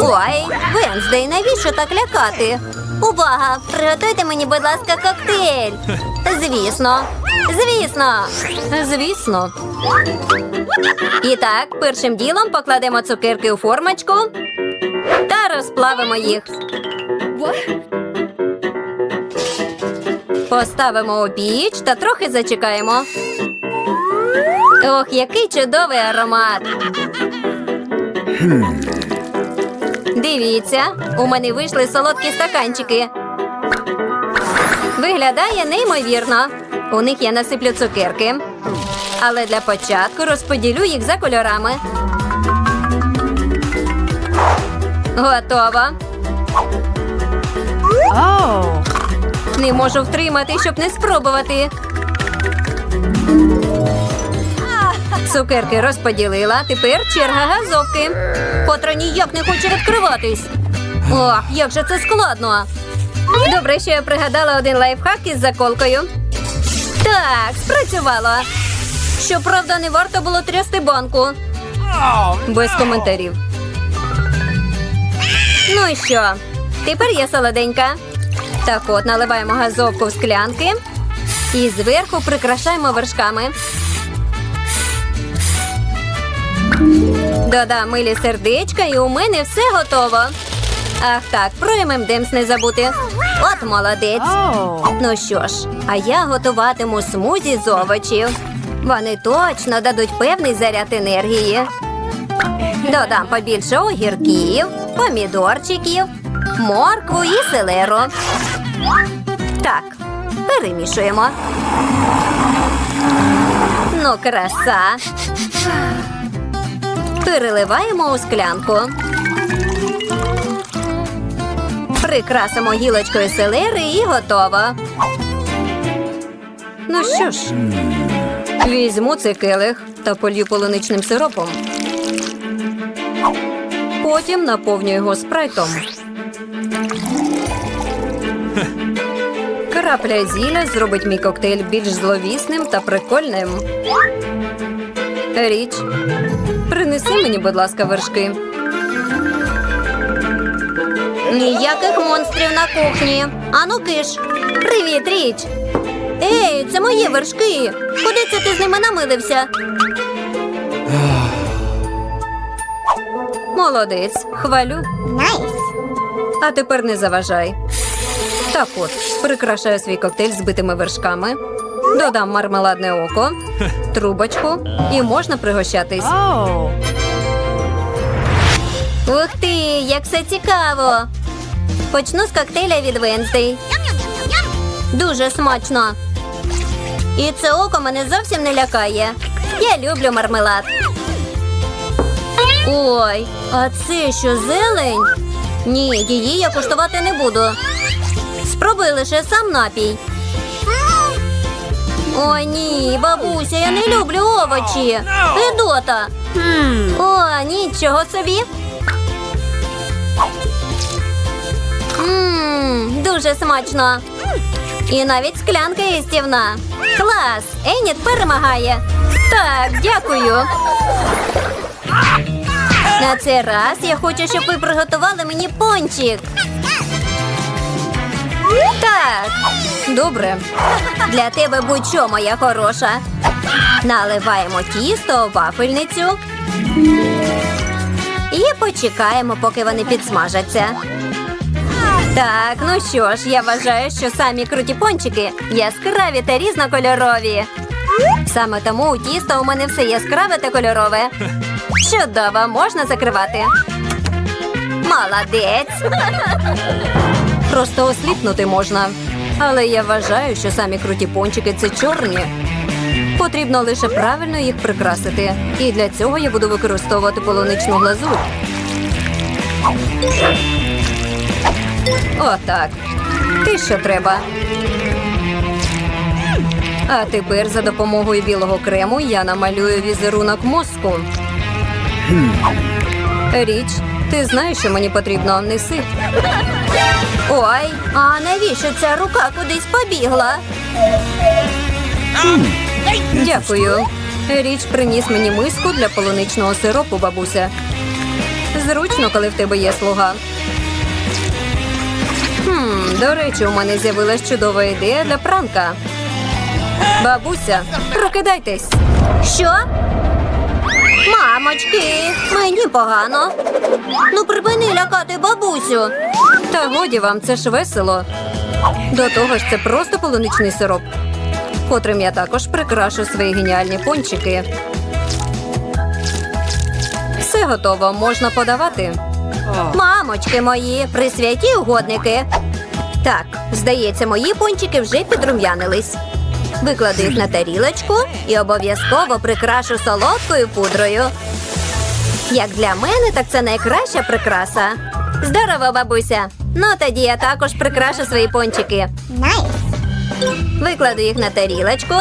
Ой, Венздей, навіщо так лякати? Увага! Приготуйте мені, будь ласка, коктейль. Звісно. Звісно. Звісно. І так, першим ділом покладемо цукерки у формочку та розплавимо їх. Поставимо у піч та трохи зачекаємо. Ох, який чудовий аромат! Дивіться, у мене вийшли солодкі стаканчики. Виглядає неймовірно. У них я насиплю цукерки. Але для початку розподілю їх за кольорами. Готово. Oh. Не можу втримати, щоб не спробувати. Цукерки розподілила. Тепер черга газовки. Котра ніяк не хоче відкриватись. Ох, як же це складно. Добре, що я пригадала один лайфхак із заколкою. Так, спрацювало. Щоправда, не варто було трясти банку. Без коментарів. Ну і що? Тепер я солоденька. Так от наливаємо газовку в склянки і зверху прикрашаємо вершками. Додам милі сердечка, і у мене все готово. Ах так, про ММДемс не забути. От молодець. Oh. Ну що ж, а я готуватиму смузі з овочів. Вони точно дадуть певний заряд енергії. Додам побільше огірків, помідорчиків, моркву і селеру. Так, перемішуємо. Ну, краса. Переливаємо у склянку. Прикрасимо гілочкою селери і готово. Ну що ж, візьму цей келих та полью полуничним сиропом. Потім наповню його спрайтом. Крапля зілля зробить мій коктейль більш зловісним та прикольним. Річ, принеси мені, будь ласка, вершки. Ніяких монстрів на кухні. Ану киш. Привіт, річ. Ей, це мої вершки. Куди це ти з ними намилився? Молодець, хвалю. А тепер не заважай. Так от, прикрашаю свій коктейль збитими вершками, додам мармеладне око, трубочку і можна пригощатись. Ух ти, як все цікаво! Почну з коктейля від Венздей. Дуже смачно. І це око мене зовсім не лякає. Я люблю мармелад. Ой, а це що зелень? Ні, її я куштувати не буду. Спробуй лише сам напій. Ой, ні, бабуся, я не люблю овочі. Гидота. О, нічого собі. Ммм, дуже смачно. І навіть склянка їстівна. Клас! Еніт перемагає. Так, дякую. На цей раз я хочу, щоб ви приготували мені пончик. Так, добре. Для тебе будь-що, моя хороша. Наливаємо тісто у вафельницю. І почекаємо, поки вони підсмажаться. Так, ну що ж, я вважаю, що самі круті пончики яскраві та різнокольорові. Саме тому у тісто у мене все яскраве та кольорове. Чудово, можна закривати. Молодець. Просто осліпнути можна. Але я вважаю, що самі круті пончики це чорні. Потрібно лише правильно їх прикрасити. І для цього я буду використовувати полуничну глазурь. Отак. Ти що треба. А тепер за допомогою білого крему я намалюю візерунок мозку. Річ, ти знаєш, що мені потрібно неси. Ой, а навіщо ця рука кудись побігла? Дякую. Річ приніс мені миску для полуничного сиропу, бабуся. Зручно, коли в тебе є слуга. Хм, до речі, у мене з'явилась чудова ідея для пранка. Бабуся, прокидайтесь. Що? Мамочки, мені погано. Ну, припини лякати бабусю. Та годі вам, це ж весело. До того ж, це просто полуничний сироп, котрим я також прикрашу свої геніальні пончики. Все готово, можна подавати. Мамочки мої, присвяті угодники. Так, здається, мої пончики вже підрум'янились. Викладу їх на тарілочку і обов'язково прикрашу солодкою пудрою. Як для мене, так це найкраща прикраса. Здорово, бабуся. Ну тоді я також прикрашу свої пончики. Викладу їх на тарілочку,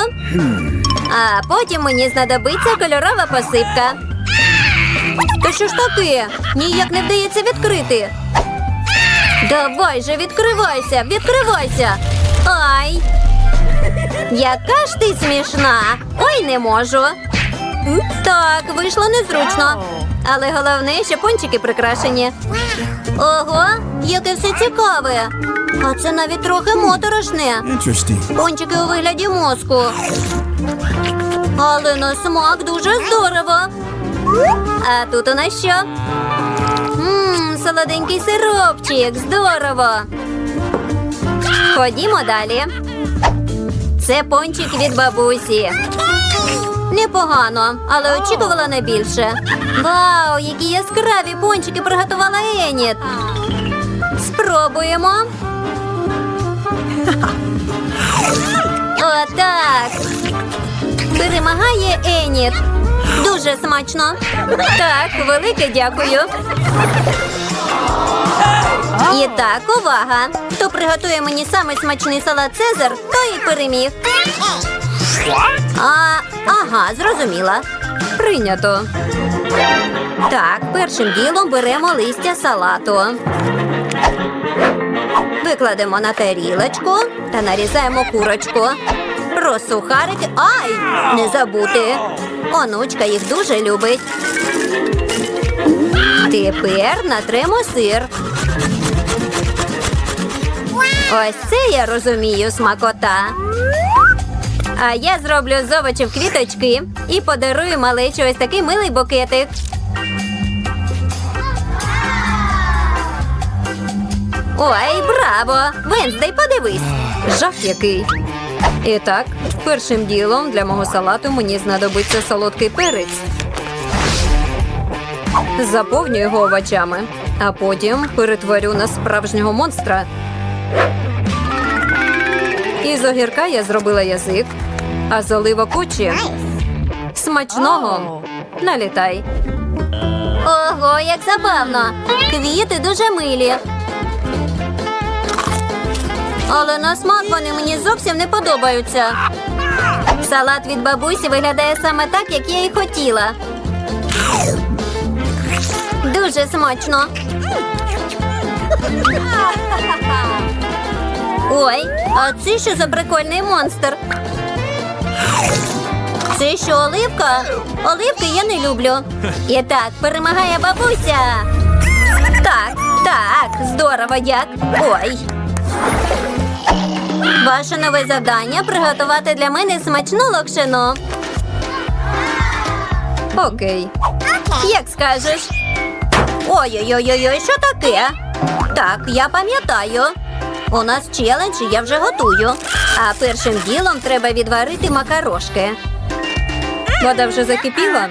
а потім мені знадобиться кольорова посипка. Та що ж таке? Ніяк не вдається відкрити. Давай же, відкривайся, відкривайся. Ай. Яка ж ти смішна? Ой, не можу. Так, вийшло незручно. Але головне, що пончики прикрашені. Ого, яке все цікаве. А це навіть трохи моторошне. Пончики у вигляді мозку. Але на смак дуже здорово. А тут у нас що? Ммм, солоденький сиропчик. Здорово. Ходімо далі. Це пончик від бабусі. Непогано, але очікувала не більше. Вау, які яскраві пончики приготувала Еніт. Спробуємо. Отак. Перемагає Еніт. Дуже смачно. Так, велике дякую. І так, увага! Хто приготує мені самий смачний салат Цезар, той і переміг. А, ага, зрозуміла. Прийнято. Так, першим ділом беремо листя салату. Викладемо на тарілочку та нарізаємо курочку. Про сухарики. Ай! Не забути. Онучка їх дуже любить. Тепер натремо сир. Ось це я розумію, смакота. А я зроблю з овочів квіточки і подарую малечу ось такий милий букетик. Ой, браво! Венздей, подивись! Жах який. І так, першим ділом для мого салату мені знадобиться солодкий перець. Заповню його овочами, а потім перетворю на справжнього монстра. Із огірка я зробила язик, а з оливок очі. Смачного! Налітай. Ого, як забавно! Квіти дуже милі. Але на смак вони мені зовсім не подобаються. Салат від бабусі виглядає саме так, як я і хотіла. Дуже смачно. Ой, а це що за прикольний монстр? Це що, оливка? Оливки я не люблю. І так, перемагає бабуся. Так, так, здорово як. Ой. Ваше нове завдання приготувати для мене смачну локшину. Окей. Як скажеш? Ой-ой-ой, що таке? Так, я пам'ятаю. У нас челендж, я вже готую. А першим ділом треба відварити макарошки. Вода вже закипіла.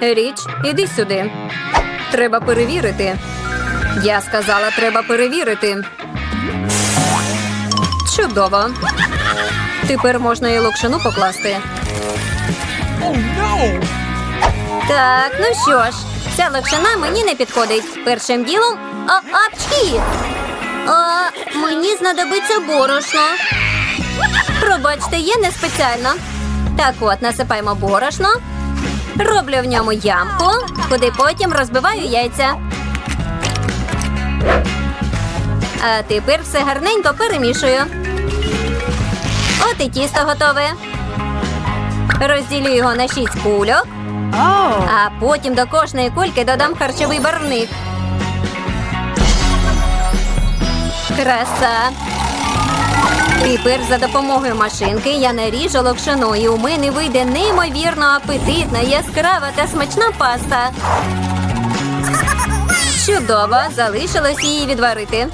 Річ, іди сюди. Треба перевірити. Я сказала, треба перевірити. Чудово. Тепер можна і локшину покласти. Так, ну що ж, ця локшина мені не підходить. Першим ділом. А! А, мені знадобиться борошно. Пробачте, є не спеціально. Так от, насипаємо борошно, роблю в ньому ямку, куди потім розбиваю яйця. А тепер все гарненько перемішую. От і тісто готове. Розділю його на шість кульок, а потім до кожної кульки додам харчовий барвник. Краса. Тепер за допомогою машинки я наріжу локшину, і у мене вийде неймовірно апетитна, яскрава та смачна паста. Чудово, залишилось її відварити.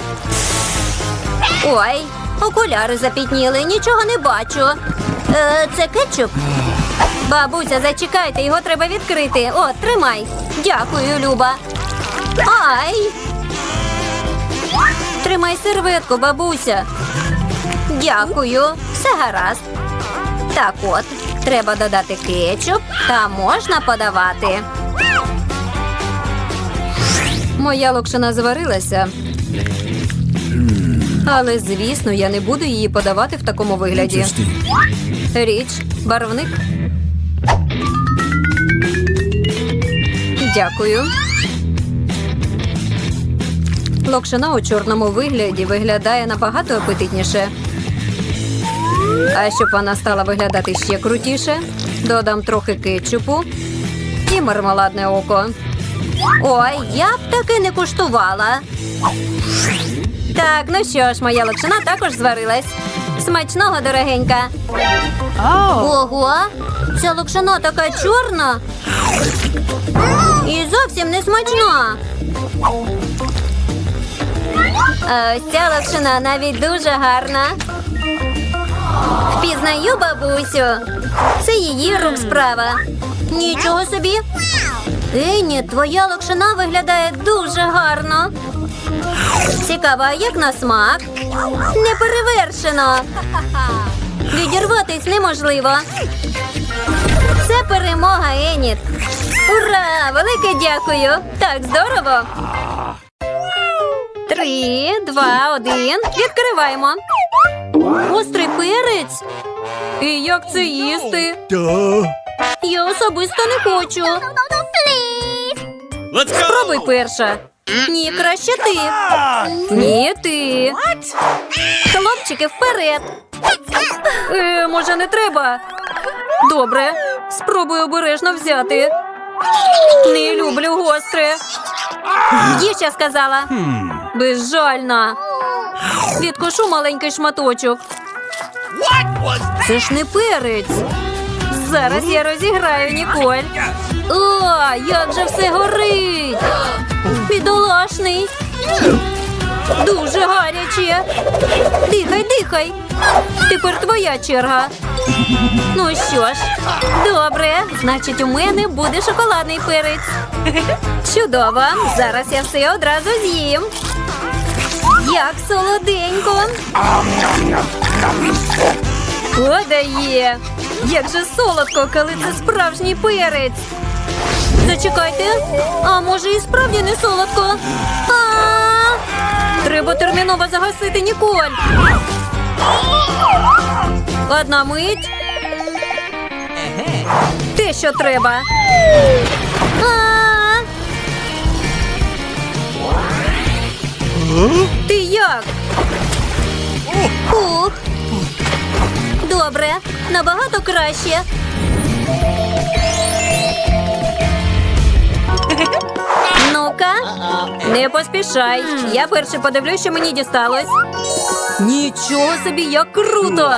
Ой, окуляри запітніли, нічого не бачу. Е, це кетчуп? Бабуся, зачекайте, його треба відкрити. О, тримай. Дякую, Люба. Ай. Тримай серветку, бабуся. Дякую, все гаразд. Так от, треба додати кетчуп та можна подавати. Моя локшина зварилася. Але, звісно, я не буду її подавати в такому вигляді. Річ, барвник. Дякую. Локшина у чорному вигляді виглядає набагато апетитніше. А щоб вона стала виглядати ще крутіше, додам трохи кетчупу і мармеладне око. Ой, я б таки не куштувала. Так, ну що ж, моя локшина також зварилась. Смачного, дорогенька. Ого, ця локшина така чорна. І зовсім не смачна. А ось ця локшина навіть дуже гарна. Впізнаю бабусю. Це її рук справа. Нічого собі. Ені, твоя локшина виглядає дуже гарно. Цікаво, як на смак? Неперевершено. Відірватись неможливо. Це перемога, Еніт. Ура! Велике дякую! Так здорово! Три, два, один. Відкриваємо. Острий перець. І як це їсти? Я особисто не хочу. Спробуй перша. Ні, краще ти. Ні, ти. Хлопчики, вперед. Е, може, не треба? Добре. Спробую обережно взяти. Не люблю гостре. Їж, я сказала. Безжальна. Відкушу маленький шматочок. Це ж не перець. Зараз я розіграю Ніколь. О, як же все горить! Бідолашний. Дуже гаряче. Дихай, дихай. Тепер твоя черга. Ну що ж, добре, значить, у мене буде шоколадний перець. Чудово. Зараз я все одразу з'їм. Як солоденько. О, дає. Як же солодко, коли це справжній перець. Зачекайте. А може і справді не солодко? А! Треба терміново загасити Ніколь. Одна мить. Те, що треба. А! Ти як? Ух. Добре, набагато краще. Ну-ка, не поспішай. Я перше подивлюсь, що мені дісталось. Нічого собі, як круто!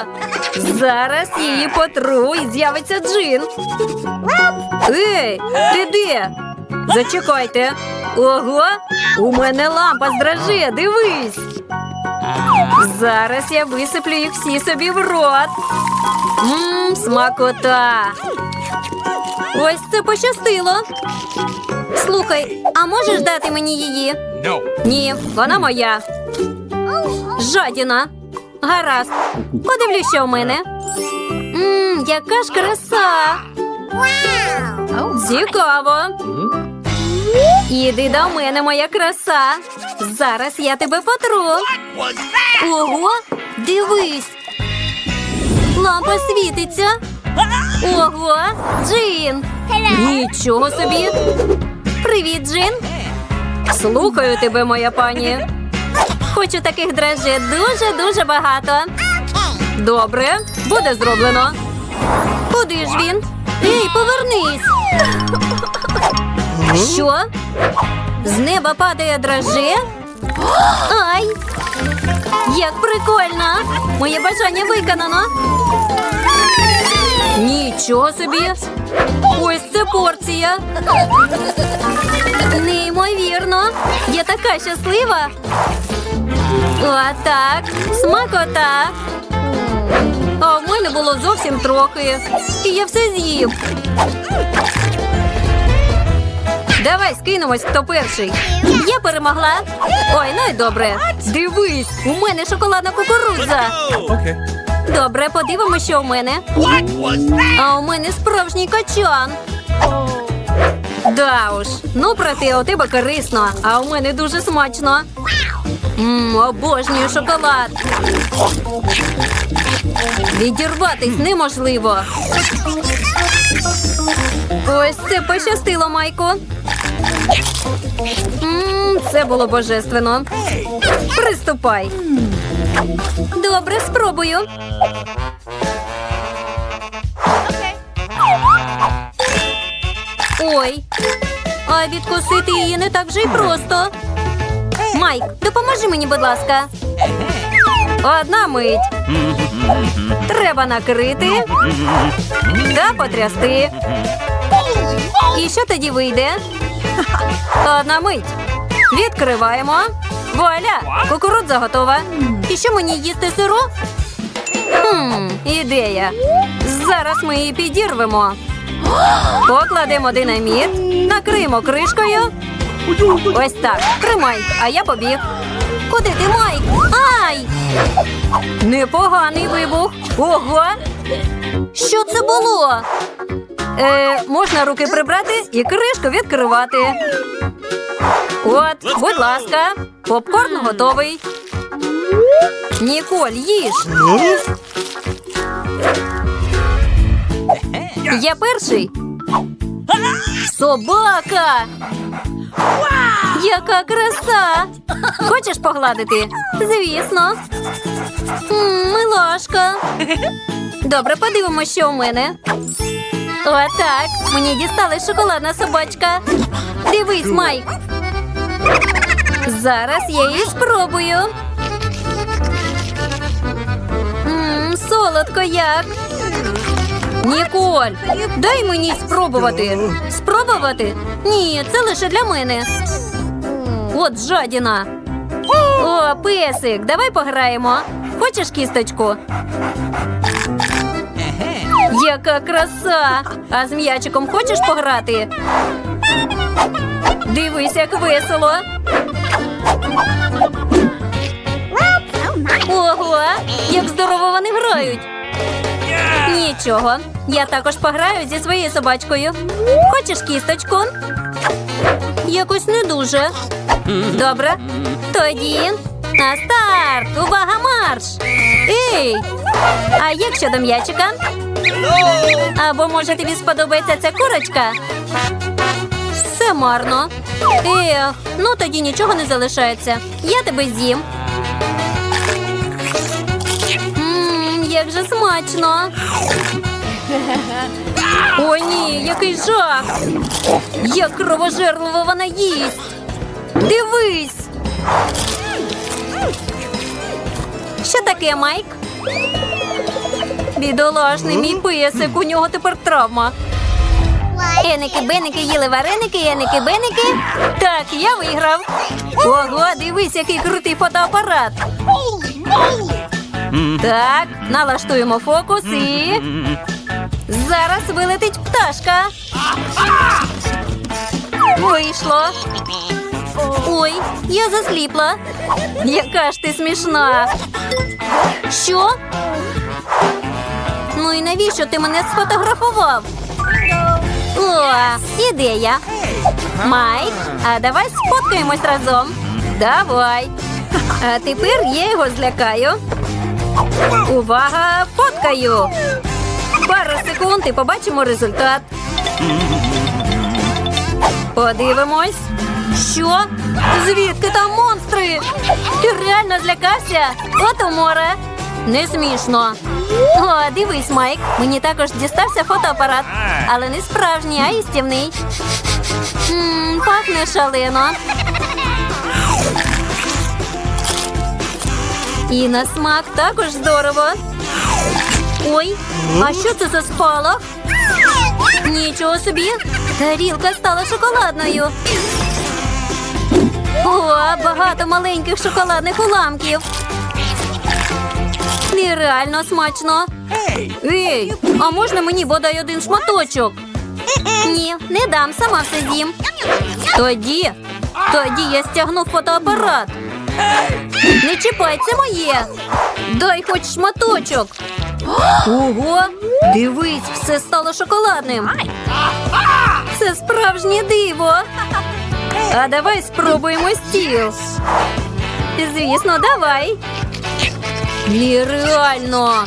Зараз її потру і з'явиться джин. Ей, ти де? Зачекайте. Ого, у мене лампа здраже, дивись. Зараз я висиплю їх всі собі в рот. Мм, смакота. Ось це пощастило. Слухай, а можеш дати мені її? No. Ні, вона моя. Жадіна. Гаразд. Подивлюсь, що в мене. Мм, яка ж краса. Цікаво. Іди до мене, моя краса. Зараз я тебе потру. Ого, дивись. Лампа світиться. Ого, Джин. Нічого собі. Привіт, Джин. Слухаю тебе, моя пані. Хочу таких драже дуже-дуже багато. Добре, буде зроблено. Куди ж він? Ей, повернись. Що? З неба падає драже? Ай! Як прикольно! Моє бажання виконано. Нічого собі. Ось це порція. Неймовірно. Я така щаслива. Отак. Смакота. А в мене було зовсім трохи. І я все з'їв. Давай скинемось, хто перший. Я перемогла. Ой, ну і добре. Дивись, у мене шоколадна кукурудза. Добре, подивимося, що у мене. А у мене справжній качан. Да уж, ну проте у тебе корисно, а у мене дуже смачно. Мм, обожнюю шоколад. Відірватись неможливо. Ось це пощастило, Майко. Мм, це було божественно. Приступай. Добре, спробую. Ой, а відкусити її не так же й просто. Майк, допоможи мені, будь ласка. Одна мить. Треба накрити та потрясти. І що тоді вийде? Одна мить. Відкриваємо. Вуаля! Кукурудза готова. І що мені їсти сиру? Хм, ідея. Зараз ми її підірвемо. Покладемо динаміт, накриємо кришкою. Ось так. Тримай, а я побіг. Куди ти, Майк? Ай! Непоганий вибух. Ого! Що це було? Е, можна руки прибрати і кришку відкривати. От, будь ласка, попкорн готовий. Ніколь, їж. Я перший. Собака. Яка краса! Хочеш погладити? Звісно. М, Милашка. Добре, подивимося, що у мене. Отак. Мені дісталась шоколадна собачка. Дивись, Майк. Зараз я її спробую. Солодко як. Ніколь, дай мені спробувати. Спробувати? Ні, це лише для мене. От жадіна. О, песик, давай пограємо. Хочеш кісточку? Яка краса! А з м'ячиком хочеш пограти? Дивись, як весело. Ого, як здорово вони грають. Нічого. Я також пограю зі своєю собачкою. Хочеш кісточку? Якось не дуже. Добре. Тоді на старт! Увага, марш! Ей! А як щодо м'ячика? Або може тобі сподобається ця курочка? Все марно. Ех, ну тоді нічого не залишається. Я тебе з'їм. Мм, як же смачно. О, ні, який жах! Як кровожерливо вона їсть! Дивись! Що таке, Майк? Бідолашний мій песик, у нього тепер травма. Еники, беники, їли вареники, еники, беники. Так, я виграв. Ого, дивись, який крутий фотоапарат. Так, налаштуємо фокус і. Зараз вилетить пташка. Вийшло. Ой, я засліпла. Яка ж ти смішна. Що? Ну і навіщо ти мене сфотографував? О, ідея. Майк, а давай сфоткаємось разом. Давай. А тепер я його злякаю. Увага, фоткаю. Пару секунд і побачимо результат. Подивимось. Що? Звідки там монстри? Ти реально злякався? От море. Не смішно. О, дивись, Майк. Мені також дістався фотоапарат, але не справжній, а істівний. Ммм, пахне шалено. І на смак також здорово. Ой, а що це за спалах? Нічого собі. Тарілка стала шоколадною. О, багато маленьких шоколадних уламків. Нереально смачно. Ей, а можна мені бодай один шматочок? Ні, не дам, сама все з'їм. Тоді, тоді я стягну фотоапарат. Не чіпай, це моє. Дай хоч шматочок. Ого, дивись, все стало шоколадним. Це справжнє диво. А давай спробуємо стіл. Звісно, давай. Нереально.